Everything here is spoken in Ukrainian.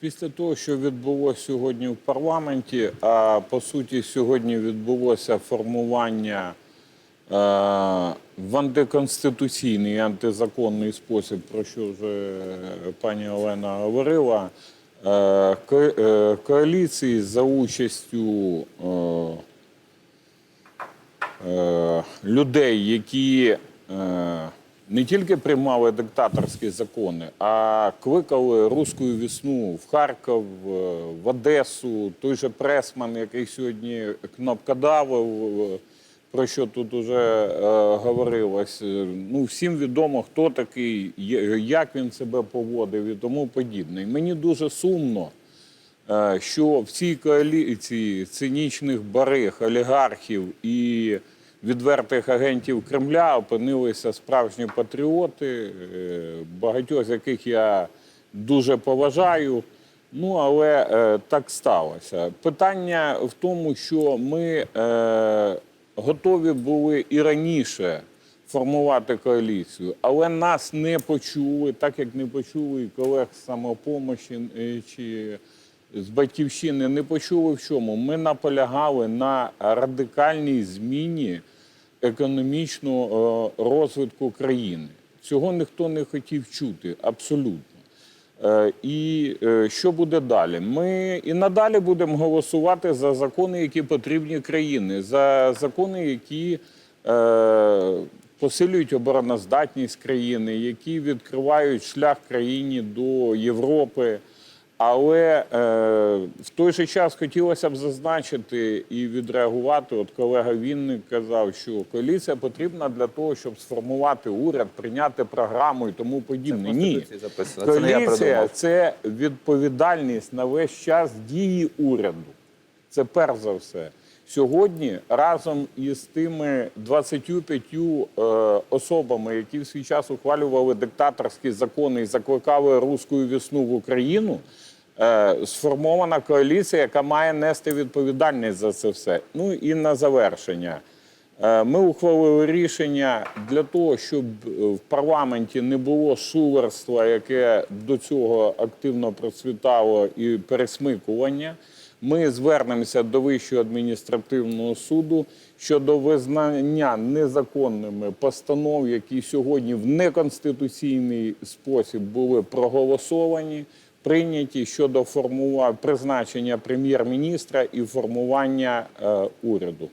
Після того, що відбулося сьогодні в парламенті, а по суті, сьогодні відбулося формування в антиконституційний антизаконний спосіб, про що вже пані Олена говорила, е, ко- коаліції за участю е, людей, які е, не тільки приймали диктаторські закони, а кликали руську весну в Харків, е, в Одесу, той же пресман, який сьогодні кнопкодавив, про що тут уже е, говорилось. Е, Ну, всім відомо, хто такий, як він себе поводив і тому подібне. І мені дуже сумно, що в цій коаліції цинічних бариг, олігархів і відвертих агентів Кремля опинилися справжні патріоти, е, багатьох з яких я дуже поважаю. Ну, але е, так сталося. Питання в тому, що ми е, готові були і раніше формувати коаліцію, але нас не почули, так як не почули і колег з самопомощі е, чи з батьківщини, не почули в чому. Ми наполягали на радикальній зміні економічного е, розвитку країни. Цього ніхто не хотів чути абсолютно. Е, І е, що буде далі? Ми і надалі будемо голосувати за закони, які потрібні країни, за закони, які посилюють обороноздатність країни, які відкривають шлях країні до Європи. Але е, в той же час хотілося б зазначити і відреагувати. От колега Вінник казав, що коаліція потрібна для того, щоб сформувати уряд, прийняти програму і тому подібне. Ні, записано. Це коаліція це відповідальність на весь час дії уряду. Це перш за все. Сьогодні разом із тими 25 е, особами, які в свій час ухвалювали диктаторські закони і закликали руську весну в Україну, сформована коаліція, яка має нести відповідальність за це все. Ну і на завершення. Е, Ми ухвалили рішення для того, щоб е, в парламенті не було шулерства, яке до цього активно процвітало, і пересмикування. Ми звернемося до Вищого адміністративного суду щодо визнання незаконними постанов, які сьогодні в неконституційний спосіб були проголосовані, прийняті щодо формування призначення прем'єр-міністра і формування е, уряду.